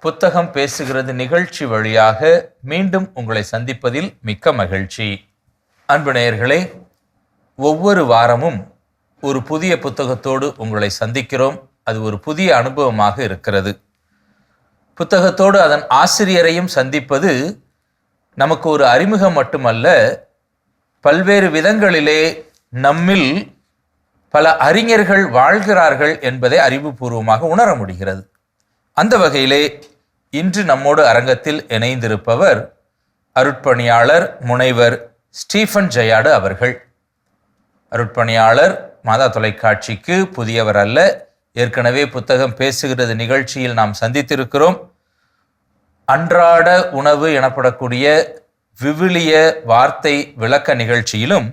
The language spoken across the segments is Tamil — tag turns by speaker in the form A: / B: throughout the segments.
A: புத்தகம் பேசுகிறது நிகழ்ச்சி வழியாக மீண்டும் உங்களை சந்திப்பதில் மிக்க மகிழ்ச்சி. அன்பு நேயர்களே ஒவ்வொரு வாரமும் ஒரு புதிய புத்தகத்தோடு உங்களை சந்திக்கிறோம். அது ஒரு புதிய அனுபவமாக இருக்கிறது. புத்தகத்தோடு அதன் ஆசிரியரையும் சந்திப்பது நமக்கு ஒரு அறிமுகம் மட்டுமல்ல பல்வேறு விதங்களிலே நம்மில் பல அறிஞர்கள் வாழ்கிறார்கள் என்பதை அறிவுபூர்வமாக உணர முடிகிறது. அந்த வகையிலே இன்று நம்மோடு அரங்கத்தில் இணைந்திருப்பவர் அருட்பணியாளர் முனைவர் ஸ்டீஃபன் ஜெயாடு அவர்கள். அருட்பணியாளர் மாதா தொலைக்காட்சிக்கு புதியவர் அல்ல. ஏற்கனவே புத்தகம் பேசுகிறது நிகழ்ச்சியில் நாம் சந்தித்திருக்கிறோம். அன்றாட உணவு எனப்படக்கூடிய விவிலிய வார்த்தை விளக்க நிகழ்ச்சியிலும்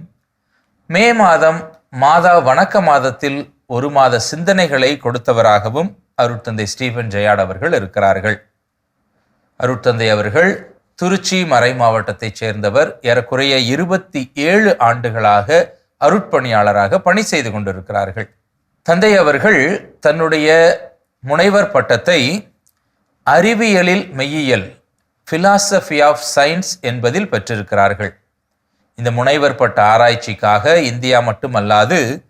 A: மே மாதம் மாதா வணக்க மாதத்தில் ஒரு மாத சிந்தனைகளை கொடுத்தவராகவும் அருட்தந்தை ஸ்டீஃபன் ஜெயாட் அவர்கள் இருக்கிறார்கள். அருட்தந்தை அவர்கள் திருச்சி மறை மாவட்டத்தைச் சேர்ந்தவர். ஏறக்குறைய இருபத்தி ஏழு ஆண்டுகளாக அருட்பணியாளராக பணி செய்து கொண்டிருக்கிறார்கள். தந்தை அவர்கள் தன்னுடைய முனைவர் பட்டத்தை அறிவியலில் மெய்யியல் பிலாசபி ஆஃப் சயின்ஸ் என்பதில் பெற்றிருக்கிறார்கள். இந்த முனைவர் பட்ட ஆராய்ச்சிக்காக இந்தியா மட்டுமல்லாது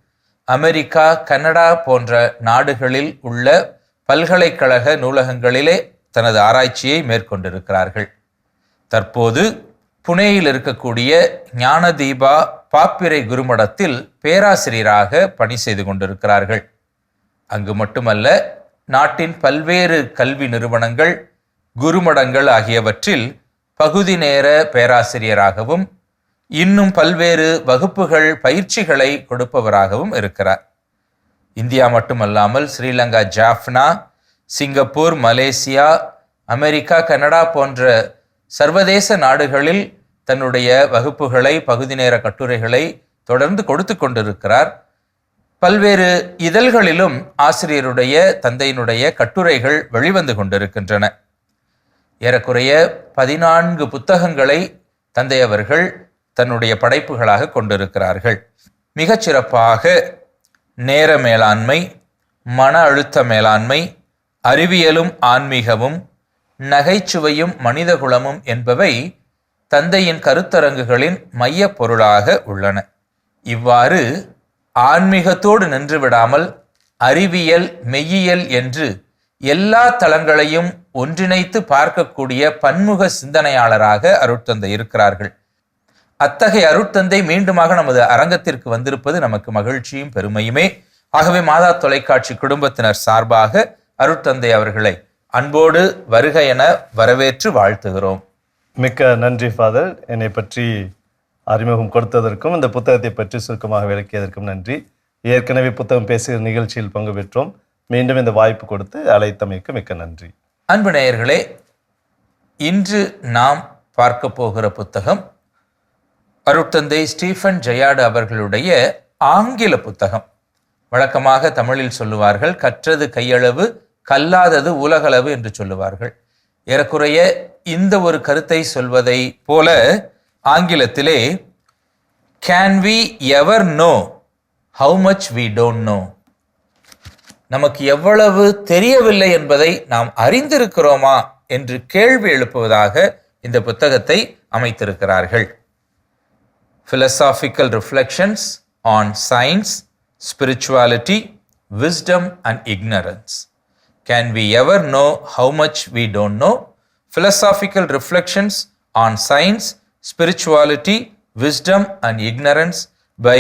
A: அமெரிக்கா கனடா போன்ற நாடுகளில் உள்ள பல்கலைக்கழக நூலகங்களிலே தனது ஆராய்ச்சியை மேற்கொண்டிருக்கிறார்கள். தற்போது புனேயில் இருக்கக்கூடிய ஞானதீபா பாப்பிரை குருமடத்தில் பேராசிரியராக பணி செய்து கொண்டிருக்கிறார்கள். அங்கு மட்டுமல்ல நாட்டின் பல்வேறு கல்வி நிறுவனங்கள் குருமடங்கள் ஆகியவற்றில் பகுதி நேர பேராசிரியராகவும் இன்னும் பல்வேறு வகுப்புகள் பயிற்சிகளை கொடுப்பவராகவும் இருக்கிறார். இந்தியா மட்டுமல்லாமல் Sri Lanka Jaffna Singapore Malaysia America Canada போன்ற சர்வதேச நாடுகளில் தன்னுடைய வகுப்புகளை பகுதி நேர கட்டுரைகளை தொடர்ந்து கொடுத்து கொண்டிருக்கிறார். பல்வேறு இதழ்களிலும் ஆசிரியருடைய தந்தையினுடைய கட்டுரைகள் வெளிவந்து கொண்டிருக்கின்றன. ஏறக்குறைய பதினான்கு புத்தகங்களை தந்தை அவர்கள் தன்னுடைய படைப்புகளாக கொண்டிருக்கிறார்கள். மிகச்சிறப்பாக நேர மேலாண்மை மன அழுத்த மேலாண்மை அறிவியலும் ஆன்மீகமும் நகைச்சுவையும் மனிதகுலமும் என்பவை தந்தையின் கருத்தரங்குகளின் மையப் பொருளாக உள்ளன. இவ்வாறு ஆன்மீகத்தோடு நின்று விடாமல் அறிவியல் மெய்யியல் என்று எல்லா தளங்களையும் ஒன்றிணைத்து பார்க்கக்கூடிய பன்முக சிந்தனையாளராக அருட்தந்தை இருக்கிறார்கள். அத்தகைய அருட்தந்தை மீண்டுமாக நமது அரங்கத்திற்கு வந்திருப்பது நமக்கு மகிழ்ச்சியும் பெருமையுமே. ஆகவே மாதா தொலைக்காட்சி குடும்பத்தினர் சார்பாக அருட்தந்தை அவர்களை அன்போடு வருக என வரவேற்று வாழ்த்துகிறோம்.
B: மிக்க நன்றி ஃபாதர் என்னை பற்றி அறிமுகம் கொடுத்ததற்கும் இந்த புத்தகத்தை பற்றி சுருக்கமாக விளக்கியதற்கும் நன்றி. ஏற்கனவே புத்தகம் பேசுகிற நிகழ்ச்சியில் பங்கு பெற்றோம். மீண்டும் இந்த வாய்ப்பு கொடுத்து அழைத்தமைக்கு மிக்க நன்றி.
A: அன்பு நேயர்களே இன்று நாம் பார்க்க போகிற புத்தகம் அருட்தந்தை ஸ்டீஃபன் ஜெயாடு அவர்களுடைய ஆங்கில புத்தகம். வழக்கமாக தமிழில் சொல்லுவார்கள் கற்றது கையளவு கல்லாதது உலகளவு என்று சொல்லுவார்கள். ஏறக்குறைய இந்த ஒரு கருத்தை சொல்வதை போல ஆங்கிலத்திலே can we ever know how much we don't know நமக்கு எவ்வளவு தெரியவில்லை என்பதை நாம் அறிந்திருக்கிறோமா என்று கேள்வி எழுப்புவதாக இந்த புத்தகத்தை அமைத்திருக்கிறார்கள். Philosophical reflections on science, spirituality, wisdom, and ignorance. Can we ever know how much we don't know? Philosophical reflections on science, spirituality, wisdom, and ignorance by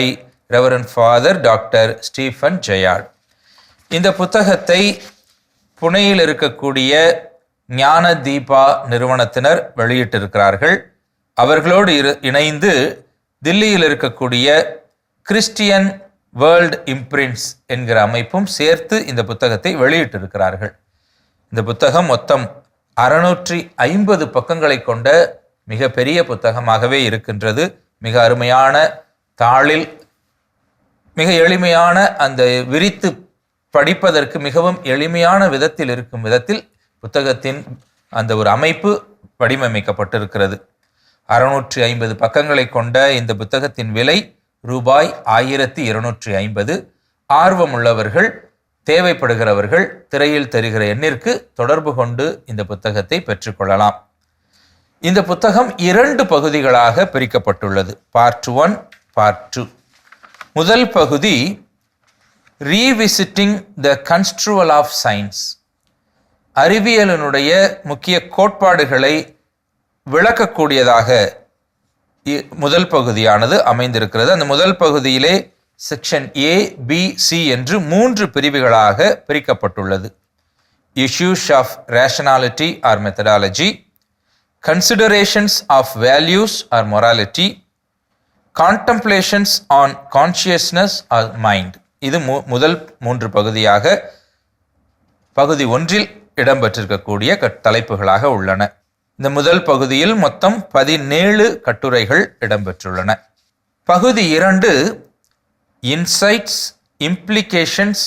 A: Reverend Father Dr. Stephen Jayad. இந்த புத்தகத்தை புனேயில் இருக்கக்கூடிய ஞான தீபா நிறுவனத்தினர் வெளியிட்டிருக்கிறார்கள் அவர்களோடு இரு இணைந்து தில்லியில் இருக்கக்கூடிய கிறிஸ்டியன் வேர்ல்ட் இம்ப்ரிண்ட்ஸ் என்கிற அமைப்பும் சேர்த்து இந்த புத்தகத்தை வெளியிட்டிருக்கிறார்கள். இந்த புத்தகம் மொத்தம் அறுநூற்றி ஐம்பது பக்கங்களை கொண்ட மிக பெரிய புத்தகமாகவே இருக்கின்றது. மிக அருமையான தாளில் மிக எளிமையான அந்த விரித்து படிப்பதற்கு மிகவும் எளிமையான விதத்தில் இருக்கும் விதத்தில் புத்தகத்தின் அந்த ஒரு அமைப்பு வடிவமைக்கப்பட்டிருக்கிறது. அறுநூற்றி ஐம்பது பக்கங்களை கொண்ட இந்த புத்தகத்தின் விலை ரூபாய் ஆயிரத்தி இருநூற்றி ஐம்பது. ஆர்வமுள்ளவர்கள் தேவைப்படுகிறவர்கள் திரையில் தெரிகிற எண்ணிற்கு தொடர்பு கொண்டு இந்த புத்தகத்தை பெற்றுக்கொள்ளலாம். இந்த புத்தகம் இரண்டு பகுதிகளாக பிரிக்கப்பட்டுள்ளது. பார்ட் ஒன் பார்ட் டூ முதல் பகுதி revisiting the construal of science அறிவியலினுடைய முக்கிய கோட்பாடுகளை விளக்கக்கூடியதாக முதல் பகுதியானது அமைந்திருக்கிறது. அந்த முதல் பகுதியிலே செக்ஷன் ஏ பி சி என்று மூன்று பிரிவுகளாக பிரிக்கப்பட்டுள்ளது. Issues of rationality or methodology considerations of values or morality contemplations on consciousness or mind இது மு முதல் மூன்று பகுதியாக பகுதி ஒன்றில் இடம்பெற்றிருக்கக்கூடிய கட்- தலைப்புகளாக உள்ளன. இந்த முதல் பகுதியில் மொத்தம் பதினேழு கட்டுரைகள் இடம்பெற்றுள்ளன. பகுதி இரண்டு insights implications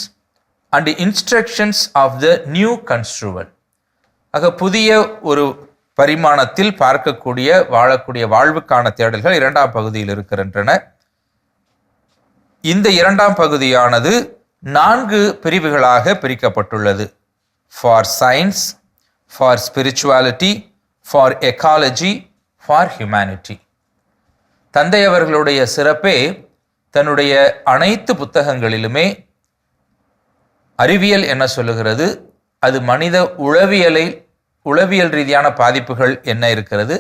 A: and instructions of the new construal ஆக புதிய ஒரு பரிமாணத்தில் பார்க்கக்கூடிய வாழக்கூடிய வாழ்வுக்கான தேடல்கள் இரண்டாம் பகுதியில் இருக்கின்றன. இந்த இரண்டாம் பகுதியானது நான்கு பிரிவுகளாக பிரிக்கப்பட்டுள்ளது. For science for spirituality for ecology for humanity தந்தை அவர்களுடைய சிறப்பே தன்னுடைய அனைத்து புத்தகங்களிலுமே அறிவியல் என்ன சொல்லுகிறது? அது மனித உளவியலை உளவியல் ரீதியான பாதிப்புகள் என்ன இருக்கிறது?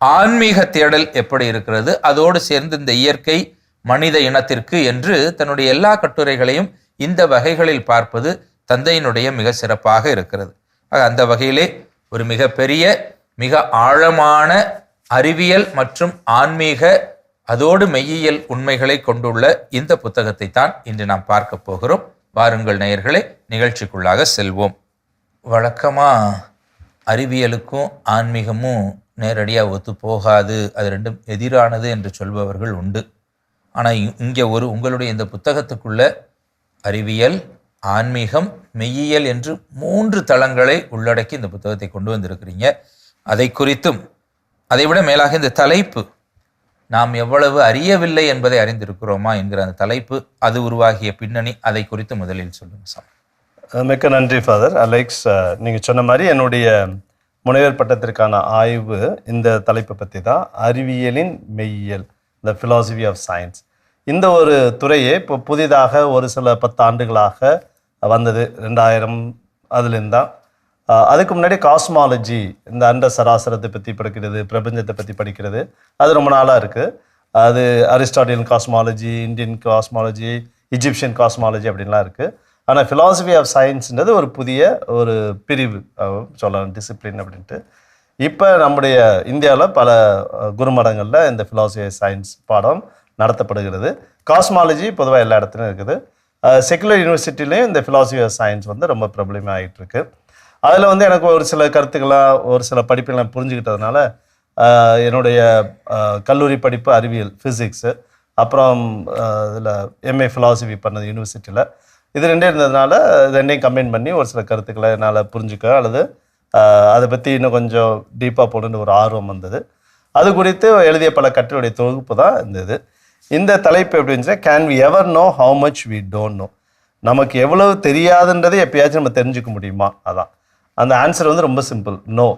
A: ஆன்மீக தேடல் எப்படி இருக்கிறது? அதோடு சேர்ந்து இந்த இயற்கை மனித இனத்திற்கு என்று தன்னுடைய எல்லா கட்டுரைகளையும் இந்த வகைகளில் பார்ப்பது தந்தையினுடைய மிக சிறப்பாக இருக்கிறது. ஆக அந்த வகையிலே ஒரு மிகப்பெரிய மிக ஆழமான அறிவியல் மற்றும் ஆன்மீக அதோடு மெய்யியல் உண்மைகளை கொண்டுள்ள இந்த புத்தகத்தை தான் இன்று நாம் பார்க்க போகிறோம். வாருங்கள் நேயர்களை நிகழ்ச்சிக்குள்ளாக செல்வோம். வழக்கமாக அறிவியலுக்கும் ஆன்மீகமும் நேரடியாக ஒத்து போகாது. அது ரெண்டும் எதிரானது என்று சொல்பவர்கள் உண்டு. ஆனால் இங்கே ஒரு உங்களுடைய இந்த புத்தகத்துக்குள்ள அறிவியல் ஆன்மீகம் மெய்யியல் என்று மூன்று தளங்களை உள்ளடக்கி இந்த புத்தகத்தை கொண்டு வந்திருக்கிறீங்க. அதை குறித்தும் அதைவிட மேலாக இந்த தலைப்பு நாம் எவ்வளவு அறியவில்லை என்பதை அறிந்திருக்கிறோமா என்கிற அந்த தலைப்பு அது உருவாகிய பின்னணி அதை குறித்து முதலில் சொல்லுங்க சார்.
B: மிக்க நன்றி ஃபாதர். அலெக்ஸ் நீங்கள் சொன்ன மாதிரி என்னுடைய முனைவர் பட்டத்திற்கான ஆய்வு இந்த தலைப்பை பற்றி தான். அறிவியலின் மெய்யியல் த ஃபிலாசபி ஆஃப் சயின்ஸ் இந்த ஒரு துறையே இப்போ புதிதாக ஒரு சில பத்து ஆண்டுகளாக வந்தது. ரெண்டாயிரம் அதுலேருந்து தான் அதுக்கு முன்னாடி காஸ்மாலஜி இந்த அண்ட சராசரத்தை பற்றி படிக்கிறது பிரபஞ்சத்தை பற்றி படிக்கிறது அது ரொம்ப நாளாக இருக்குது அது Aristotelian cosmology Indian cosmology Egyptian cosmology அப்படின்லாம் இருக்குது ஆனால் ஃபிலாசபி ஆஃப் சயின்ஸ்ன்றது ஒரு புதிய ஒரு பிரிவு சொல்லலாம் டிசிப்ளின் அப்படின்ட்டு. இப்போ நம்முடைய இந்தியாவில் பல குருமடங்களில் இந்த ஃபிலாசபி ஆஃப் சயின்ஸ் பாடம் நடத்தப்படுகிறது. காஸ்மாலஜி பொதுவாக எல்லா இடத்துலையும் இருக்குது. செகுலர் யூனிவர்சிட்டிலையும் இந்த ஃபிலாசபி ஆஃப் சயின்ஸ் வந்து ரொம்ப பிரபலமாக ஆகிட்டு இருக்குது அதில் வந்து எனக்கு ஒரு சில கருத்துக்களாக ஒரு சில படிப்புகளை புரிஞ்சுக்கிட்டதுனால என்னுடைய கல்லூரி படிப்பு அறிவியல் ஃபிசிக்ஸு அப்புறம் இதில் எம்ஏ ஃபிலாசபி பண்ணது யூனிவர்சிட்டியில் இது ரெண்டே இருந்ததுனால ரெண்டையும் கம்பைன் பண்ணி ஒரு சில கருத்துக்களை என்னால் புரிஞ்சுக்க அல்லது அதை பற்றி இன்னும் கொஞ்சம் டீப்பாக போகணுன்னு ஒரு ஆர்வம் வந்தது. அது குறித்து எழுதிய பல கட்டுரையுடைய தொகுப்பு தான் இருந்தது இந்த தலைப்பு எப்படி இருந்துச்சுன்னா can we ever know how much we don't know நமக்கு எவ்வளவு தெரியாதுன்றதை எப்பயாச்சும் நம்ம தெரிஞ்சுக்க முடியுமா? அதான். அந்த ஆன்சர் வந்து ரொம்ப சிம்பிள் நோ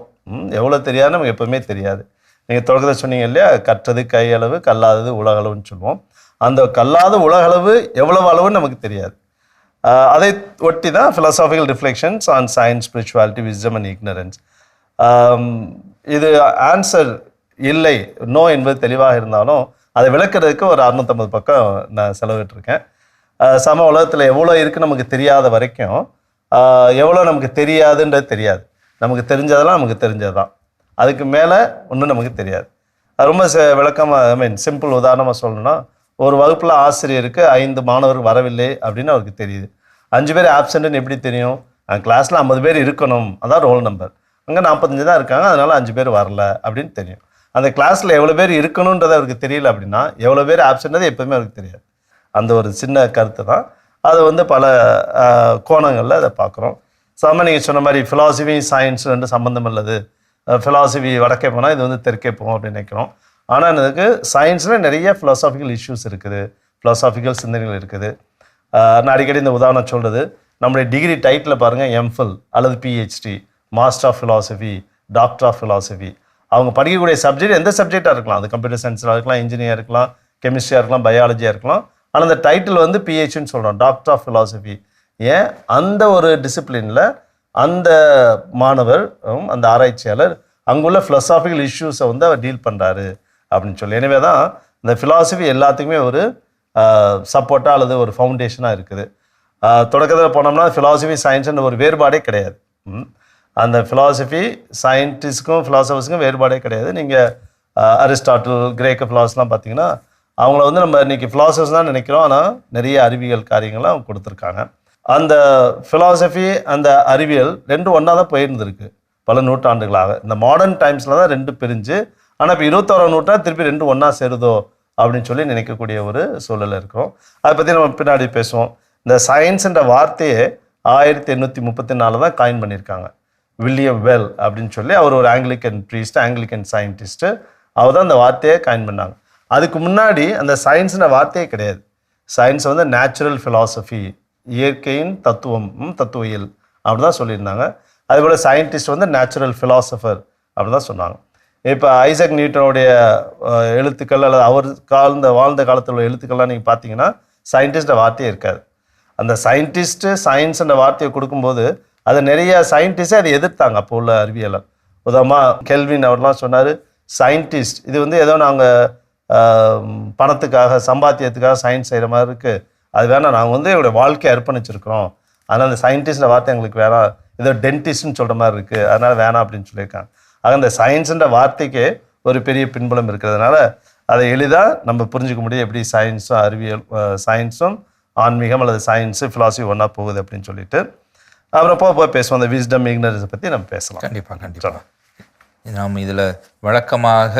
B: எவ்வளோ தெரியாது நமக்கு எப்போவுமே தெரியாது. நீங்கள் தொடக்கத்தில் சொன்னீங்க இல்லையா? கற்றது கையளவு கல்லாதது உலகளவுன்னு சொல்லுவோம். அந்த கல்லாத உலகளவு எவ்வளவு அளவுன்னு நமக்கு தெரியாது. அதை ஒட்டி தான் philosophical reflections on science spirituality wisdom and ignorance இது ஆன்சர் இல்லை நோ என்பது தெளிவாக இருந்தாலும் அதை விளக்குறதுக்கு ஒரு அறுநூத்தம்பது பக்கம் நான் செலவிட்டுருக்கேன். சம உலகத்தில் எவ்வளோ இருக்குது நமக்கு தெரியாத வரைக்கும் எவ்வளோ நமக்கு தெரியாதுன்றது தெரியாது. நமக்கு தெரிஞ்சதெல்லாம் நமக்கு தெரிஞ்சது தான் அதுக்கு மேலே ஒன்றும் நமக்கு தெரியாது. ரொம்ப ச- ஐ மீன் சிம்பிள் உதாரணமாக சொல்லணும்னா ஒரு வகுப்பில் ஆசிரியருக்கு ஐந்து மாணவர் வரவில்லை அப்படின்னு அவருக்கு தெரியுது. அஞ்சு பேர் ஆப்சண்ட்னு எப்படி தெரியும்? கிளாஸில் ஐம்பது பேர் இருக்கணும். அதான் ரோல் நம்பர் அங்கே நாற்பத்தஞ்சு தான் இருக்காங்க அதனால் அஞ்சு பேர் வரல அப்படின்னு தெரியும். அந்த கிளாஸில் எவ்வளோ பேர் இருக்கணுன்றது அவருக்கு தெரியல அப்படின்னா எவ்வளோ பேர் ஆப்சன்றது எப்போவுமே அவருக்கு தெரியாது. அந்த ஒரு சின்ன கருத்து தான். அது வந்து பல கோணங்களில் அதை பார்க்குறோம் சாம நீங்கள் சொன்ன மாதிரி ஃபிலாசபி சயின்ஸ் ரெண்டு சம்மந்தம் இல்லது ஃபிலாசபி வடக்கே போனால் இது வந்து தெற்கே போகும் அப்படின்னு நினைக்கிறோம். ஆனால் இதுக்கு சயின்ஸில் நிறைய ஃபிலாசாபிக்கல் இஷ்யூஸ் இருக்குது. ஃபிலாசாபிக்கல் சிந்தனைகள் இருக்குது. நான் அடிக்கடி இந்த உதாரணம் சொல்கிறது நம்முடைய டிகிரி டைட்டில் பாருங்கள் எம்ஃபில் அல்லது PhD master of philosophy doctor of philosophy அவங்க படிக்கக்கூடிய சப்ஜெக்ட் எந்த சப்ஜெக்டாக இருக்கலாம். அது கம்ப்யூட்டர் சயின்ஸில் இருக்கலாம் இன்ஜினியர் இருக்கலாம் கெமிஸ்ட்ரியாக இருக்கலாம் பயாலஜியாக இருக்கலாம். ஆனால் அந்த டைட்டில் வந்து பிஹெச்னு சொல்கிறோம் டாக்டர் ஆஃப் ஃபிலாசபி ஏன்? அந்த ஒரு டிசிப்ளினில் அந்த மாணவர் அந்த ஆராய்ச்சியாளர் அங்குள்ள ஃபிலசாபிக்கல் இஷ்யூஸை வந்து அவர் டீல் பண்ணுறாரு அப்படின்னு சொல்லி. எனவே தான் இந்த ஃபிலாசபி எல்லாத்துக்குமே ஒரு சப்போர்ட்டாக அல்லது ஒரு ஃபவுண்டேஷனாக இருக்குது. தொடக்கத்தில் போனோம்னா ஃபிலாசபி சயின்ஸ்ன்ற ஒரு வேறுபாடே கிடையாது. அந்த ஃபிலாசபி சயின்டிஸ்ட்க்கும் ஃபிலாசபர்ஸுக்கும் வேறுபாடே கிடையாது. நீங்கள் அரிஸ்டாட்டில் கிரேக்க ஃபிலாசலாம் பார்த்தீங்கன்னா அவங்கள வந்து நம்ம இன்றைக்கி ஃபிலாசபர்ஸ் தான் நினைக்கிறோம். ஆனால் நிறைய அறிவியல் காரியங்கள்லாம் அவங்க கொடுத்துருக்காங்க. அந்த ஃபிலாசபி அந்த அறிவியல் ரெண்டும் ஒன்றா தான் போயிருந்திருக்கு. பல நூற்றாண்டுகளாக. இந்த மாடர்ன் டைம்ஸில் தான் ரெண்டு பிரிஞ்சு ஆனால் இப்போ இருபத்தோராம் நூற்றாண்டு திருப்பி ரெண்டு ஒன்றா சேருதோ அப்படின்னு சொல்லி நினைக்கக்கூடிய ஒரு சூழலில் இருக்கிறோம் அதை பற்றி நம்ம பின்னாடி பேசுவோம். இந்த சயின்ஸ்ன்ற வார்த்தையே ஆயிரத்தி எண்ணூற்றி முப்பத்தி நாலில் தான் காயின் பண்ணியிருக்காங்க. வில்லியம் வெல் அப்படின்னு சொல்லி அவர் ஒரு ஆங்கிலிக்கன் ப்ரீஸ்ட் ஆங்கிலிக்கன் சயின்டிஸ்ட்டு அவர் தான் அந்த வார்த்தையை காயின் பண்ணாங்க. அதுக்கு முன்னாடி அந்த சயின்ஸ்ன வார்த்தையே கிடையாது. சயின்ஸ் வந்து நேச்சுரல் ஃபிலாசபி இயற்கையின் தத்துவம் தத்துவியல் அப்படி தான் சொல்லியிருந்தாங்க. அதுபோல் சயின்டிஸ்ட் வந்து நேச்சுரல் ஃபிலாசபர் அப்படி தான் சொன்னாங்க. இப்போ ஐசக் நியூட்டனுடைய எழுத்துக்கள் அல்லது அவர் காலந்த வாழ்ந்த காலத்தில் உள்ள எழுத்துக்கள்லாம் நீங்கள் பார்த்தீங்கன்னா சயின்டிஸ்ட வார்த்தையே இருக்காது. அந்த சயின்டிஸ்ட்டு சயின்ஸ்ன்ற வார்த்தையை கொடுக்கும்போது அதை நிறைய சயின்டிஸ்டே அதை எதிர்த்தாங்க அப்போ உள்ள அறிவியலர். உதாரணமாக கெல்வின் அவர்லாம் சொன்னார் சயின்டிஸ்ட் இது வந்து ஏதோ நாங்கள் பணத்துக்காக சம்பாத்தியத்துக்காக சயின்ஸ் செய்கிற மாதிரி இருக்குது அது வேணாம் நாங்கள் வந்து எங்களுடைய வாழ்க்கையை அர்ப்பணிச்சிருக்கிறோம். அதனால் அந்த சயின்டிஸ்ட் வார்த்தை எங்களுக்கு வேணாம் ஏதோ டென்டிஸ்ட்னு சொல்கிற மாதிரி இருக்குது அதனால் வேணாம் அப்படின்னு சொல்லியிருக்காங்க. ஆக அந்த சயின்ஸுன்ற வார்த்தைக்கே ஒரு பெரிய பின்புலம் இருக்கிறதுனால அதை எளிதாக நம்ம புரிஞ்சுக்க முடியும். எப்படி சயின்ஸும் அறிவியல் சயின்ஸும் ஆன்மீகம் அல்லது சயின்ஸு ஃபிலாசபி ஒன்றா போகுது அப்படின்னு சொல்லிட்டு. அப்புறம் போக போக பேசுவோம். அந்த விஸ்டம் இக்னரன்ஸை பற்றி நம்ம பேசலாம்.
A: கண்டிப்பாக கண்டிப்பாக நாம் இதில் வழக்கமாக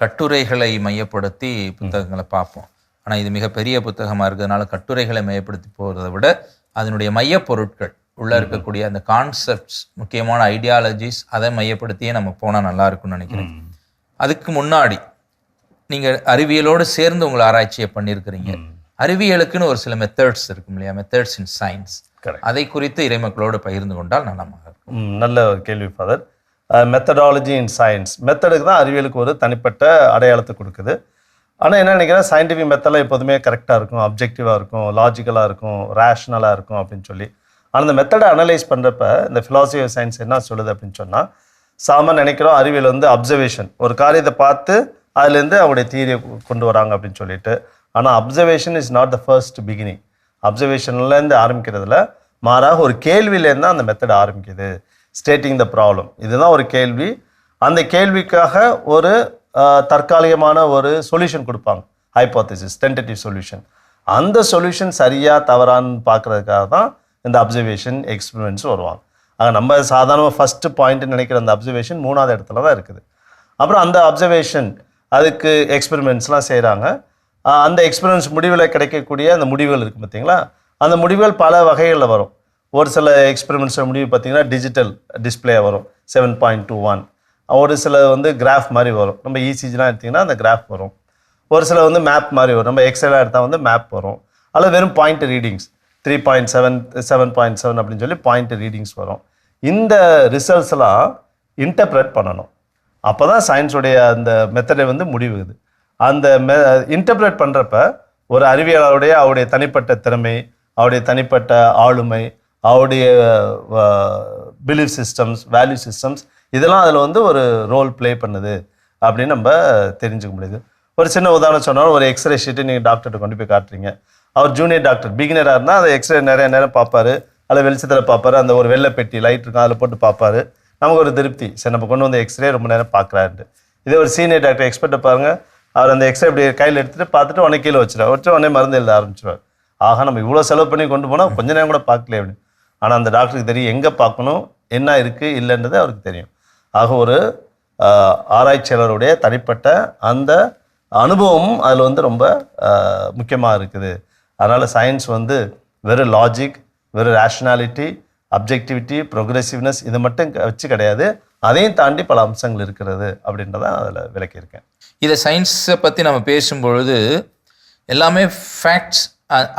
A: கட்டுரைகளை மையப்படுத்தி புத்தகங்களை பார்ப்போம். ஆனால் இது மிகப்பெரிய புத்தகமாக இருக்கிறதுனால கட்டுரைகளை மையப்படுத்தி போகிறத விட அதனுடைய மையப் பொருட்கள் உள்ளே இருக்கக்கூடிய அந்த கான்செப்ட்ஸ் முக்கியமான ஐடியாலஜிஸ் அதை மையப்படுத்தியே நம்ம போனால் நல்லா இருக்கும்னு நினைக்கிறேன். அதுக்கு முன்னாடி நீங்கள் அறிவியலோடு சேர்ந்து உங்களை ஆராய்ச்சியை பண்ணியிருக்கிறீங்க. அறிவியலுக்குன்னு ஒரு சில மெத்தட்ஸ் இருக்கும் இல்லையா? Methods in science. அதை குறித்து இறைமக்களோடு பகிர்ந்து கொண்டால் நலமாக இருக்கும்.
B: நல்ல கேள்வி ஃபாதர். மெத்தடாலஜி இன் சயின்ஸ் மெத்தடுக்கு தான் அறிவியலுக்கு ஒரு தனிப்பட்ட அடையாளத்தை கொடுக்குது. ஆனால் என்ன நினைக்கிறேன் சயின்டிஃபிக் மெத்தடில் எப்போதுமே கரெக்டாக இருக்கும் அப்ஜெக்டிவாக இருக்கும் லாஜிக்கலாக இருக்கும் ரேஷ்னலாக இருக்கும் அப்படின்னு சொல்லி. ஆனால் இந்த மெத்தடை அனலைஸ் பண்ணுறப்ப இந்த ஃபிலாசபி சயின்ஸ் என்ன சொல்லுது அப்படின்னு சொன்னால் சாம நினைக்கிறோம் அறிவியல் வந்து அப்சர்வேஷன் ஒரு காரியத்தை பார்த்து அதுலேருந்து அவருடைய தீரியை கொண்டு வராங்க அப்படின்னு சொல்லிட்டு. ஆனால் observation is not the first beginning அப்சர்வேஷன்லேருந்து ஆரம்பிக்கிறதுல மாறாக ஒரு கேள்வியிலேருந்து தான் அந்த மெத்தட் ஆரம்பிக்குது. ஸ்டேட்டிங் த ப்ராப்ளம் இதுதான் ஒரு கேள்வி. அந்த கேள்விக்காக ஒரு தற்காலிகமான ஒரு சொல்யூஷன் கொடுப்பாங்க. ஹைப்போத்திசிஸ் டென்டேட்டிவ் சொல்யூஷன் அந்த சொல்யூஷன் சரியாக தவறான்னு பார்க்கறதுக்காக தான் இந்த அப்சர்வேஷன் எக்ஸ்பெரிமெண்ட்ஸ் வருவாங்க. ஆக நம்ம சாதாரணமாக ஃபஸ்ட்டு பாயிண்ட்னு நினைக்கிற அந்த அப்சர்வேஷன் மூணாவது இடத்துல தான் இருக்குது. அப்புறம் அந்த அப்சர்வேஷன் அதுக்கு எக்ஸ்பெரிமெண்ட்ஸ்லாம் செய்கிறாங்க அந்த எக்ஸ்பெரிமெண்ட்ஸ் முடிவில் கிடைக்கக்கூடிய அந்த முடிவுகள் இருக்குது பார்த்தீங்களா அந்த முடிவுகள் பல வகைகளில் வரும். ஒரு சில எக்ஸ்பெரிமெண்ட்ஸ் முடிவு பார்த்தீங்கன்னா டிஜிட்டல் டிஸ்ப்ளே வரும். செவன் பாயிண்ட் டூ ஒன் ஒரு சில வந்து கிராஃப் மாதிரி வரும். நம்ம இசிஜிலாம் எடுத்திங்கன்னா அந்த கிராஃப் வரும். ஒரு சில வந்து மேப் மாதிரி வரும். நம்ம எக்ஸலாக எடுத்தால் வந்து மேப் வரும். அல்லது வெறும் point readings three point seven seven point seven அப்படின்னு சொல்லி பாயிண்ட் ரீடிங்ஸ் வரும். இந்த ரிசல்ட்ஸ்லாம் இன்டர்பிரட் பண்ணணும். அப்போ தான் சயின்ஸுடைய அந்த மெத்தடை வந்து முடிவுகுது. அந்த மெ இன்டர்பிரட் பண்ணுறப்ப ஒரு அறிவியலாளருடைய அவருடைய தனிப்பட்ட திறமை அவருடைய தனிப்பட்ட ஆளுமை அவருடைய பிலீஃப் சிஸ்டம்ஸ் வேல்யூ சிஸ்டம்ஸ் இதெல்லாம் அதில் வந்து ஒரு ரோல் ப்ளே பண்ணுது அப்படின்னு நம்ம தெரிஞ்சுக்க முடியுது. ஒரு சின்ன உதாரணம் சொன்னாலும் ஒரு எக்ஸ்ரே ஷீட்டு நீங்கள் டாக்டர்கிட்ட கொண்டு போய் காட்டுறீங்க. அவர் ஜூனியர் டாக்டர் பிகினராக இருந்தால் அதை எக்ஸ்ரே நிறைய நேரம் பார்ப்பாரு. அதில் வெளிச்சத்தில் பார்ப்பாரு. அந்த ஒரு வெள்ளை பெட்டி லைட் இருக்கும் அதில் போட்டு பார்ப்பாரு. நமக்கு ஒரு திருப்தி. சரி நம்ம கொண்டு வந்த எக்ஸ்ரே ரொம்ப நேரம் பார்க்குறாருன்ட்டு. இதே ஒரு சீனியர் டாக்டர் எக்ஸ்பர்ட்டை பாருங்கள் அவர் அந்த எக்ஸ்ரே இப்படி கையில் எடுத்துட்டு பார்த்துட்டு உடனே கீழே வச்சிருவார். வச்சு உடனே மருந்து எழுத ஆரம்பிச்சிருவார். ஆகா நம்ம இவ்வளோ செலவு பண்ணி கொண்டு போனால் கொஞ்ச நேரம் கூட பார்க்கல அப்படின்னு. ஆனால் அந்த டாக்டருக்கு தெரியும் எங்கே பார்க்கணும் என்ன இருக்குது இல்லைன்றது அவருக்கு தெரியும். ஆக ஒரு ஆராய்ச்சியாளருடைய தனிப்பட்ட அந்த அனுபவமும் அதில் வந்து ரொம்ப முக்கியமாக இருக்குது. அதனால் சயின்ஸ் வந்து வெறும் லாஜிக் வெறும் ரேஷனாலிட்டி அப்ஜெக்டிவிட்டி ப்ரொக்ரெசிவ்னஸ் இது மட்டும் வச்சு கிடையாது. அதையும் தாண்டி பல அம்சங்கள் இருக்கிறது அப்படின்றத அதில் விளக்கியிருக்கேன்.
A: இதை சயின்ஸை பற்றி நம்ம பேசும்பொழுது எல்லாமே ஃபேக்ட்ஸ்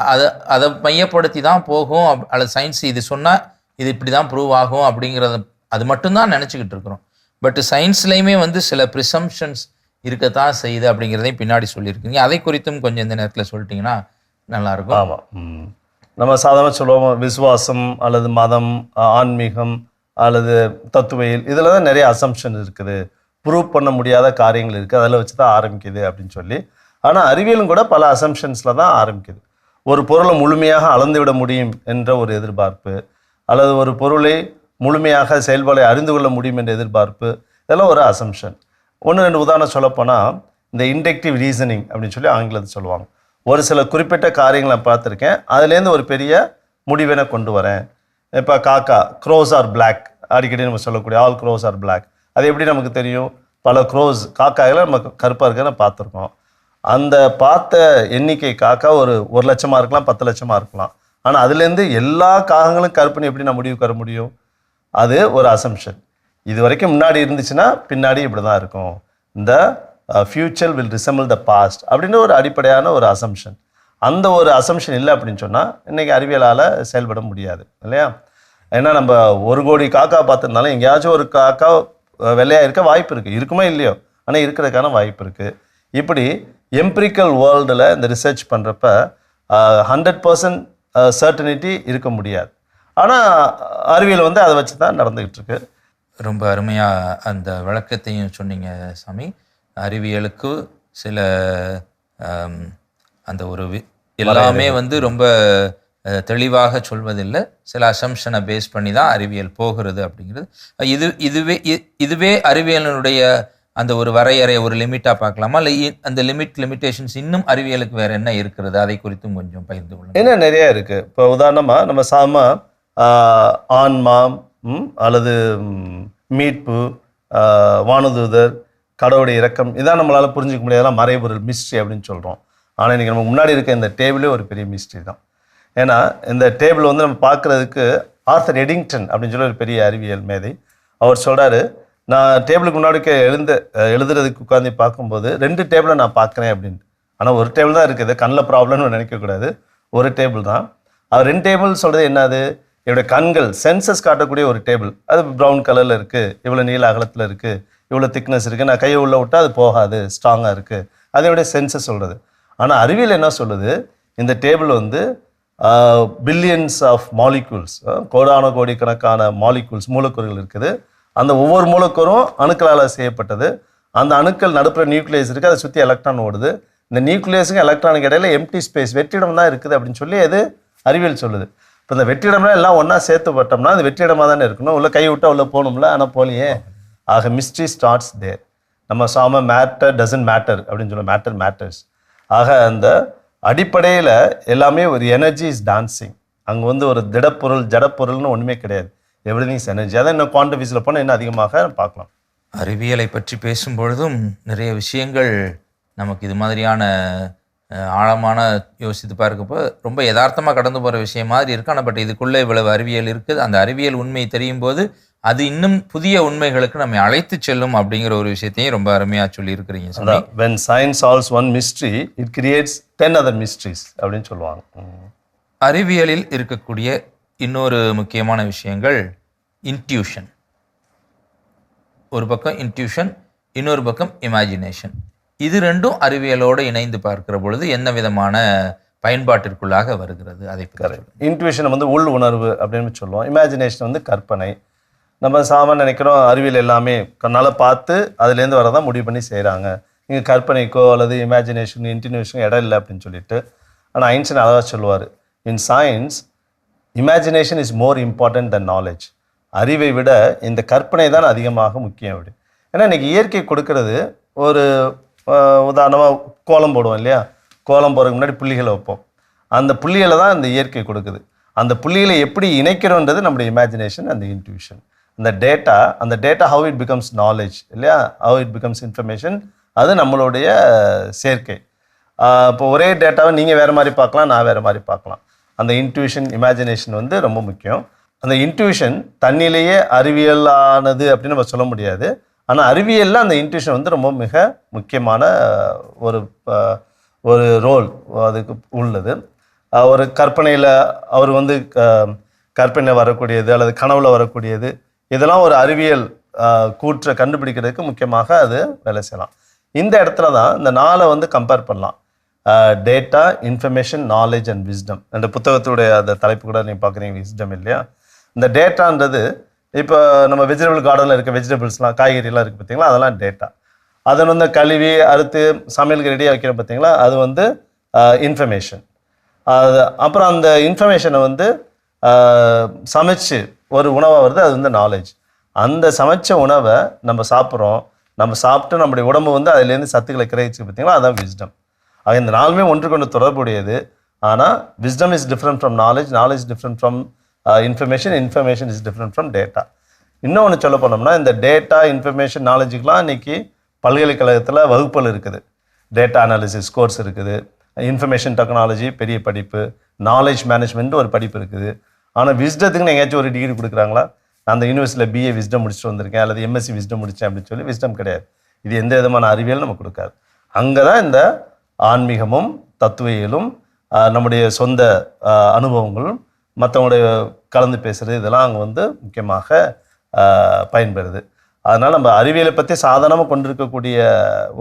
A: அதை அதை மையப்படுத்தி தான் போகும் அப்- அல்லது சயின்ஸ் இது சொன்னால் இது இப்படி தான் ப்ரூவ் ஆகும் அப்படிங்கிறத அது மட்டும்தான் நினச்சிக்கிட்டு இருக்கிறோம். பட் சயின்ஸ்லேயுமே வந்து சில ப்ரிசம்ஷன்ஸ் இருக்கத்தான் செய்யுது அப்படிங்கிறதையும் பின்னாடி சொல்லியிருக்கீங்க. அதை குறித்தும் கொஞ்சம் இந்த நேரத்தில் சொல்லிட்டீங்கன்னா நல்லாயிருக்கும்.
B: ஆமாம் நம்ம சாதாரண சொல்லுவோம் விசுவாசம் அல்லது மதம் ஆன்மீகம் அல்லது தத்துவையில் இதில் தான் நிறைய அசம்ஷன் இருக்குது. ப்ரூவ் பண்ண முடியாத காரியங்கள் இருக்குது அதில் வச்சு தான் ஆரம்பிக்குது அப்படின்னு சொல்லி. ஆனால் அறிவியலும் கூட பல அசம்ஷன்ஸில் தான் ஆரம்பிக்குது. ஒரு பொருளை முழுமையாக அளந்து விட முடியும் என்ற ஒரு எதிர்பார்ப்பு அல்லது ஒரு பொருளை முழுமையாக செயல்பாடை அறிந்து கொள்ள முடியும் என்ற எதிர்பார்ப்பு இதெல்லாம் ஒரு அசம்ஷன் ஒன்று ரெண்டு உதாரணம் சொல்லப்போனால் இந்த இண்டக்டிவ் ரீசனிங் அப்படின்னு சொல்லி ஆங்கிலத்தில் சொல்லுவாங்க. ஒரு சில குறிப்பிட்ட காரியங்களை நான் பார்த்துருக்கேன். அதுலேருந்து ஒரு பெரிய முடிவினை கொண்டு வரேன். இப்போ காக்கா க்ரோஸ் ஆர் பிளாக் அடிக்கடி நம்ம சொல்லக்கூடிய ஆல் க்ரோஸ் ஆர் பிளாக் அது எப்படி நமக்கு தெரியும்? பல க்ரோஸ் காக்காய்களை நம்ம கருப்பாக இருக்கிறத பார்த்துருக்கோம். அந்த பார்த்த எண்ணிக்கை காக்கா ஒரு ஒரு லட்சமாக இருக்கலாம் பத்து லட்சமாக இருக்கலாம். ஆனால் அதுலேருந்து எல்லா காகங்களும் கற்பனை எப்படி நான் முடிவுக்கு வர முடியும்? அது ஒரு அசம்ஷன் இது வரைக்கும் முன்னாடி இருந்துச்சுன்னா பின்னாடி இப்படி தான் இருக்கும் இந்த future will resemble the past அப்படின்னு ஒரு அடிப்படையான ஒரு அசம்ஷன் அந்த ஒரு அசம்ஷன் இல்லை அப்படின்னு சொன்னால் இன்றைக்கி அறிவியலால் செயல்பட முடியாது இல்லையா? ஏன்னா நம்ம ஒரு கோடி காக்கா பார்த்துருந்தாலும் எங்கேயாச்சும் ஒரு காக்கா வெள்ளையாக இருக்க வாய்ப்பு இருக்குது இருக்குமா இல்லையோ? ஆனால் இருக்கிறதுக்கான வாய்ப்பு இருக்குது இப்படி எம்பிரிக்கல் வேர்ல்டில் இந்த ரிசர்ச் பண்ணுறப்ப ஹண்ட்ரட் பர்சன்ட் சர்டனிட்டி இருக்க முடியாது. ஆனால் அறிவியல் வந்து அதை வச்சு தான் நடந்துக்கிட்டு இருக்கு
A: ரொம்ப அருமையாக அந்த விளக்கத்தையும் சொன்னீங்க சாமி. அறிவியலுக்கு சில அந்த ஒரு எல்லாமே வந்து ரொம்ப தெளிவாக சொல்வதில்லை. சில அசம்ஷனை பேஸ் பண்ணி தான் அறிவியல் போகிறது அப்படிங்கிறது. இது இதுவே இதுவே அறிவியலினுடைய அந்த ஒரு வரையறை ஒரு லிமிட்டாக பார்க்கலாமா? இல்லை அந்த லிமிட் லிமிட்டேஷன்ஸ் இன்னும் அறிவியலுக்கு வேறு என்ன இருக்கிறது அதை குறித்தும் கொஞ்சம் பகிர்ந்து கொள்ளுங்க
B: என்ன நிறையா இருக்குது இப்போ உதாரணமாக நம்ம சாம ஆன்மா அல்லது மீட்பு வானதூதர் கடவுளுடைய இறக்கம் இதான் நம்மளால் புரிஞ்சிக்க முடியாதெல்லாம் மறைபொருள் மிஸ்ட்ரி அப்படின்னு சொல்கிறோம் ஆனால் இன்றைக்கி நம்ம முன்னாடி இருக்க இந்த டேபிளே ஒரு பெரிய மிஸ்ட்ரி தான். ஏன்னா இந்த டேபிள் வந்து நம்ம பார்க்குறதுக்கு ஆர்த்தர் எடிங்டன் அப்படின்னு சொல்லி ஒரு பெரிய அறிவியல் மேதை அவர் சொல்கிறாரு நான் டேபிளுக்கு முன்னாடி எழுந்த எழுதுறதுக்கு உட்காந்து பார்க்கும்போது ரெண்டு டேபிளை நான் பார்க்குறேன் அப்படின்னு. ஆனால் ஒரு டேபிள் தான் இருக்குது. கண்ணில் ப்ராப்ளம்னு நினைக்கக்கூடாது ஒரு டேபிள் தான். அவர் ரெண்டு டேபிள் சொல்கிறது என்னது? என்னுடைய கண்கள் சென்சஸ் காட்டக்கூடிய ஒரு டேபிள். அது ப்ரௌன் கலரில் இருக்குது இவ்வளோ நீல அகலத்தில் இருக்குது இவ்வளோ திக்னஸ் இருக்குது நான் கையை உள்ளே விட்டால் அது போகாது. ஸ்ட்ராங்காக இருக்குது அதனுடைய சென்சஸ் சொல்கிறது ஆனால் அறிவியல் என்ன சொல்லுது? இந்த டேபிள் வந்து பில்லியன்ஸ் ஆஃப் மாலிக்யூல்ஸ் கோடான கோடிக்கணக்கான மாலிக்யூல்ஸ் மூலக்கூறுகள் இருக்குது. அந்த ஒவ்வொரு மூலக்கூறும் அணுக்களால் செய்யப்பட்டது. அந்த அணுக்கள் நடுப்புற நியூக்ளியஸ் இருக்குது அதை சுற்றி எலக்ட்ரான் ஓடுது. இந்த நியூக்ளியஸுக்கும் எலக்ட்ரானுக்கு இடையில எம்டி ஸ்பேஸ் வெற்றிடம் தான் இருக்குது அப்படின்னு சொல்லி அது அறிவியல் சொல்லுது. இப்போ இந்த வெற்றிடம்லாம் எல்லாம் ஒன்றா சேர்த்து பட்டோம்னா அது வெற்றிடமாக தானே இருக்கணும். உள்ள கை விட்டால் உள்ளே போகணும்ல ஆனால் போலியே ஆக மிஸ்ட்ரி ஸ்டார்ட்ஸ் தேர் நம்ம சாம மேட்டர் டசன்ட் மேட்டர் அப்படின்னு சொல்லுவோம். மேட்டர் மேட்டர்ஸ் ஆக அந்த அடிப்படையில் எல்லாமே ஒரு எனர்ஜி இஸ் டான்சிங் அங்கே வந்து ஒரு திடப்பொருள் ஜடப்பொருள்னு ஒன்றுமே கிடையாது. எவ்ரிதிங் இஸ் எனர்ஜி அதான் இன்னும் குவான்டம் ஃபிசிக்ஸில் போனால் இன்னும் அதிகமாக பார்க்கலாம்.
A: அறிவியலை பற்றி பேசும்பொழுதும் நிறைய விஷயங்கள் நமக்கு இது மாதிரியான ஆழமான யோசித்து பார்க்கப்போ ரொம்ப யதார்த்தமாக கடந்து போகிற விஷயம் மாதிரி இருக்கு. ஆனால் பட் இதுக்குள்ளே இவ்வளவு அறிவியல் இருக்குது. அந்த அறிவியல் உண்மை தெரியும் போது அது இன்னும் புதிய உண்மைகளுக்கு நம்மை அழைத்து செல்லும் அப்படிங்கிற ஒரு விஷயத்தையும் ரொம்ப அருமையாக சொல்லியிருக்கிறீங்க
B: அதான் when science solves one mystery it creates ten other mysteries அப்படின்னு சொல்லுவாங்க.
A: அறிவியலில் இருக்கக்கூடிய இன்னொரு முக்கியமான விஷயங்கள் இன்ட்யூஷன் ஒரு பக்கம் இன்ட்யூஷன் இன்னொரு பக்கம் இமேஜினேஷன் இது ரெண்டும் அறிவியலோடு இணைந்து பார்க்கிற பொழுது என்ன விதமான பயன்பாட்டிற்குள்ளாக வருகிறது? அதை.
B: இன்ட்யூஷனை வந்து உள் உணர்வு அப்படின்னு சொல்லுவோம். இமேஜினேஷன் வந்து கற்பனை. நம்ம சாமான் நினைக்கிறோம் அறிவியல் எல்லாமே கண்ணால் பார்த்து அதுலேருந்து வரதான் முடிவு பண்ணி செய்கிறாங்க இங்கே கற்பனைக்கோ அல்லது இமேஜினேஷன் இன்டினேஷன் இடம் இல்லை அப்படின்னு சொல்லிட்டு. ஆனால் ஐன்ஸ்டைன் அழகாக சொல்லுவார் in science imagination is more important than knowledge அறிவை விட இந்த கற்பனை தான் அதிகமாக முக்கியம் அப்படி. ஏன்னா இன்றைக்கி இயற்கை கொடுக்கறது ஒரு உதாரணமாக கோலம் போடுவோம் இல்லையா? கோலம் போடுறதுக்கு முன்னாடி புள்ளிகளை வைப்போம். அந்த புள்ளிகளை தான் இந்த இயற்கை கொடுக்குது. அந்த புள்ளிகளை எப்படி இணைக்கிறோன்றது நம்முடைய இமேஜினேஷன் அந்த இன்ட்யூஷன் அந்த டேட்டா அந்த data how it becomes knowledge இல்லையா? ஹவு இட் பிகம்ஸ் இன்ஃபர்மேஷன் அது நம்மளுடைய சேர்க்கை. இப்போ ஒரே டேட்டாவை நீங்கள் வேறு மாதிரி பார்க்கலாம் நான் வேறு மாதிரி பார்க்கலாம். அந்த இன்ட்யூஷன் இமேஜினேஷன் வந்து ரொம்ப முக்கியம். அந்த இன்ட்யூஷன் தன்னிலேயே அறிவியலானது அப்படின்னு நம்ம சொல்ல முடியாது. ஆனால் அறிவியலில் அந்த இன்ட்யூஷன் வந்து ரொம்ப மிக முக்கியமான ஒரு ஒரு ரோல் அதுக்கு உள்ளது. ஒரு கற்பனையில் அவர் வந்து கற்பனை வரக்கூடியது அல்லது கனவுல வரக்கூடியது. இதெல்லாம் ஒரு அறிவியல் கூற்றை கண்டுபிடிக்கிறதுக்கு முக்கியமாக அது வேலை செய்யலாம். இந்த இடத்துல தான் இந்த நாளை வந்து கம்பேர் பண்ணலாம். Data information knowledge and wisdom அந்த புத்தகத்துடைய அந்த தலைப்பு கூட நீங்கள் பார்க்குறீங்க விஸ்டம் இல்லையா? இந்த டேட்டான்றது இப்போ நம்ம வெஜிடபிள் கார்டனில் இருக்க வெஜிடபிள்ஸ்லாம் காய்கறிலாம் இருக்குது பார்த்தீங்களா? அதெல்லாம் டேட்டா அதை வந்து கழுவி அறுத்து சமையலுக்கு ரெடியாக வைக்கிறோம் பார்த்தீங்களா? அது வந்து uh, இன்ஃபர்மேஷன் அது அப்புறம் அந்த இன்ஃபர்மேஷனை வந்து uh, சமைச்சு ஒரு உணவாக வருது அது வந்து நாலேஜ் அந்த சமைச்ச உணவை நம்ம சாப்பிட்றோம். நம்ம சாப்பிட்டு நம்முடைய உடம்பு வந்து அதுலேருந்து சத்துக்களை கிரகிச்சு பார்த்தீங்களா? அதுதான் விஸ்டம் ஆக இந்த நாலுமே ஒன்றுக்கொண்டு தொடர்புடையது. ஆனால் wisdom is different from knowledge knowledge different from information information is different from data இன்னொன்று சொல்ல போனோம்னா இந்த டேட்டா இன்ஃபர்மேஷன் நாலேஜுக்கெலாம் இன்றைக்கி பல்கலைக்கழகத்தில் வகுப்புகள் இருக்குது. டேட்டா அனாலிசிஸ் கோர்ஸ் இருக்குது. இன்ஃபர்மேஷன் டெக்னாலஜி பெரிய படிப்பு. நாலேஜ் மேனேஜ்மெண்ட் ஒரு படிப்பு இருக்குது. ஆனால் விஸ்டத்துக்குன்னு எங்கேயாச்சும் ஒரு டிகிரி கொடுக்குறாங்களா? நான் அந்த யூனிவர்சிட்டியில் பிஏ விஸ்டம் முடிச்சுட்டு வந்திருக்கேன். அல்லது எம்எஸ்சி விஸ்டம் முடித்தேன் அப்படின்னு சொல்லி விஸ்டம் கிடையாது. இது எந்த விதமான அறிவியல் நமக்கு கொடுக்காது. அங்கே தான் இந்த ஆன்மீகமும் தத்துவியலும் நம்முடைய சொந்த அனுபவங்களும் மற்றவங்களுடைய கலந்து பேசுறது இதெல்லாம் அங்கே வந்து முக்கியமாக பயன்பெறுது அதனால் நம்ம அறிவியலை பற்றி சாதாரணமாக கொண்டிருக்கக்கூடிய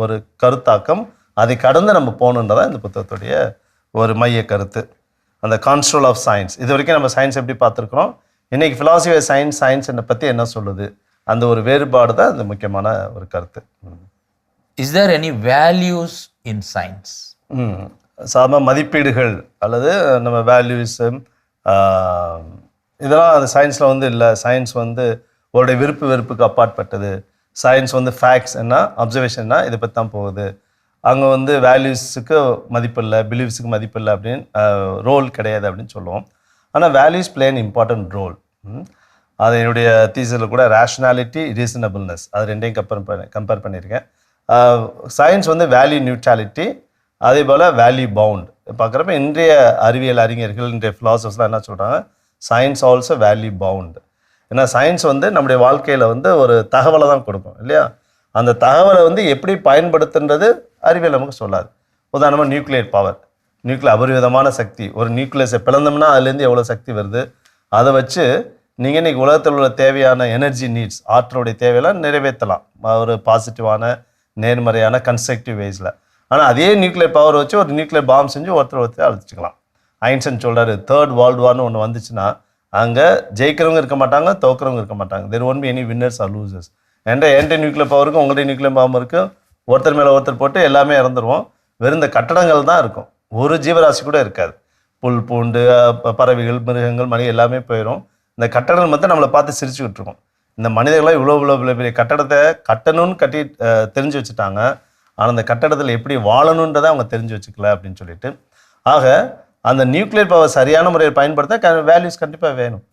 B: ஒரு கருத்தாக்கம் அதை கடந்து நம்ம போகணுன்றதான் இந்த புத்தகத்துடைய ஒரு மைய கருத்து. அந்த கான்ஸ்ட்ரோல் ஆஃப் சயின்ஸ் இது வரைக்கும் நம்ம சயின்ஸ் எப்படி பார்த்துருக்குறோம்? இன்றைக்கி ஃபிலாசபி ஆஃப் சயின்ஸ் சயின்ஸ் என்னை பற்றி என்ன சொல்லுது? அந்த ஒரு வேறுபாடு தான் இந்த முக்கியமான ஒரு கருத்து.
A: Is there any values in science
B: சம சாதாரண மதிப்பீடுகள் அல்லது நம்ம வேல்யூஸும் இதெல்லாம் அந்த சயின்ஸில் வந்து இல்லை. சயின்ஸ் வந்து உங்களுடைய விருப்பு வெறுப்புக்கு அப்பாற்பட்டது. சயின்ஸ் வந்து ஃபேக்ட்ஸ் என்ன அப்சர்வேஷன்னா இதை பற்றி தான் போகுது. அங்கே வந்து வேல்யூஸுக்கு மதிப்பு இல்லை பிலீவ்ஸுக்கு மதிப்பு இல்லை அப்படின்னு ரோல் கிடையாது அப்படின்னு சொல்லுவோம். ஆனால் values play an important role அது என்னுடைய தீசில் கூட ரேஷனாலிட்டி ரீசனபிள்னஸ் அது ரெண்டையும் கம்பேர் பண்ணி கம்பேர் பண்ணியிருக்கேன். சயின்ஸ் வந்து வேல்யூ நியூட்ராலிட்டி அதே போல் வேல்யூ பவுண்ட் பார்க்குறப்ப இன்றைய அறிவியல் அறிஞர்கள் இன்றைய ஃபிலாசபர்ஸ்லாம் என்ன சொல்கிறாங்க சயின்ஸ் ஆல்சோ வேல்யூ பவுண்ட் ஏன்னா சயின்ஸ் வந்து நம்முடைய வாழ்க்கையில் வந்து ஒரு தகவலை தான் கொடுக்கும் இல்லையா? அந்த தகவலை வந்து எப்படி பயன்படுத்துன்றது அறிவியல் நமக்கு சொல்லாது. உதாரணமாக நியூக்ளியர் பவர் நியூக்ளியர் அபரிவிதமான சக்தி. ஒரு நியூக்ளியஸை பிளந்தோம்னா அதுலேருந்து எவ்வளோ சக்தி வருது? அதை வச்சு நீங்கள் இன்றைக்கி உலகத்தில் உள்ள தேவையான எனர்ஜி நீட்ஸ் ஆற்றலுடைய தேவையெல்லாம் நிறைவேற்றலாம். ஒரு பாசிட்டிவான நேர்மறையான கன்ஸ்ட்ரக்டிவ் வேஸில் ஆனால் அதே நியூக்ளியர் பவர் வச்சு ஒரு நியூக்ளியர் பாம் செஞ்சு ஒருத்தர் ஒருத்தர் அழிச்சிக்கலாம். ஐன்சன் சொல்கிறாரு தேர்ட் வேர்ல்டு வார்னு ஒன்று வந்துச்சுன்னா அங்கே ஜெயிக்கிறவங்க இருக்க மாட்டாங்க தோக்குறவங்க இருக்க மாட்டாங்க. There won't be any winners or losers என்கிட்ட என்கிட்ட நியூக்ளியர் பவருக்கும் உங்கள்கிட்ட நியூக்ளியர் பாம்பு இருக்கும் ஒருத்தர் மேலே ஒருத்தர் போட்டு எல்லாமே இறந்துருவோம். வெறும் இந்த கட்டடங்கள் தான் இருக்கும். ஒரு ஜீவராசி கூட இருக்காது. புல் பூண்டு பறவைகள் மிருகங்கள் மணி எல்லாமே போயிடும் இந்த கட்டடங்கள் மட்டும் நம்மளை பார்த்து சிரிச்சுக்கிட்டு இருக்கோம். இந்த மனிதர்களாம் இவ்வளோ இவ்வளோ இவ்வளோ பெரிய கட்டடத்தை கட்டணும்னு கட்டி தெரிஞ்சு வச்சுட்டாங்க. ஆனால் அந்த கட்டடத்தில் எப்படி வாழணுன்றதை அவங்க தெரிஞ்சு வச்சுக்கல அப்படின்னு சொல்லிட்டு. ஆக அந்த நியூக்ளியர் பவர் சரியான முறையில் பயன்படுத்த வேல்யூஸ் கண்டிப்பாக வேணும்.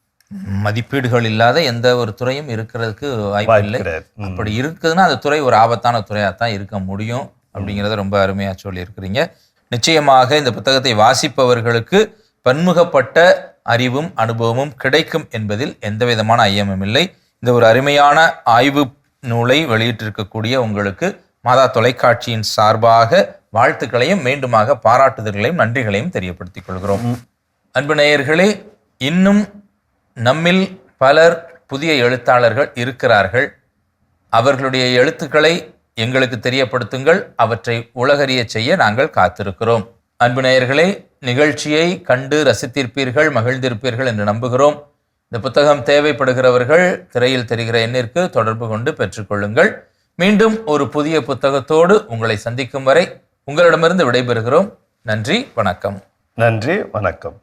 A: மதிப்பீடுகள் இல்லாத எந்த ஒரு துறையும் இருக்கிறதுக்கு வாய்ப்பு இல்லை. அப்படி இருக்குதுன்னா அந்த துறை ஒரு ஆபத்தான துறையாக தான் இருக்க முடியும் அப்படிங்கிறத ரொம்ப அருமையாக சொல்லியிருக்கிறீங்க. நிச்சயமாக இந்த புத்தகத்தை வாசிப்பவர்களுக்கு பன்முகப்பட்ட அறிவும் அனுபவமும் கிடைக்கும் என்பதில் எந்த விதமான ஐயமும் இல்லை. இந்த ஒரு அருமையான ஆய்வு நூலை வெளியிட்டிருக்கக்கூடிய உங்களுக்கு மாதா தொலைக்காட்சியின் சார்பாக வாழ்த்துக்களையும் மீண்டுமாக பாராட்டுதல்களையும் நன்றிகளையும் தெரியப்படுத்திக் கொள்கிறோம். அன்பு நேயர்களே இன்னும் நம்மில் பலர் புதிய எழுத்தாளர்கள் இருக்கிறார்கள். அவர்களுடைய எழுத்துக்களை எங்களுக்கு தெரியப்படுத்துங்கள். அவற்றை உலகறிய செய்ய நாங்கள் காத்திருக்கிறோம். அன்பு நேயர்களே நிகழ்ச்சியை கண்டு ரசித்திருப்பீர்கள் மகிழ்ந்திருப்பீர்கள் என்று நம்புகிறோம். இந்த புத்தகம் தேவைப்படுகிறவர்கள் திரையில் தெரிகிற எண்ணிற்கு தொடர்பு கொண்டு பெற்றுக்கொள்ளுங்கள் மீண்டும் ஒரு புதிய புத்தகத்தோடு உங்களை சந்திக்கும் வரை உங்களிடமிருந்து விடைபெறுகிறோம். நன்றி வணக்கம்.
B: நன்றி வணக்கம்.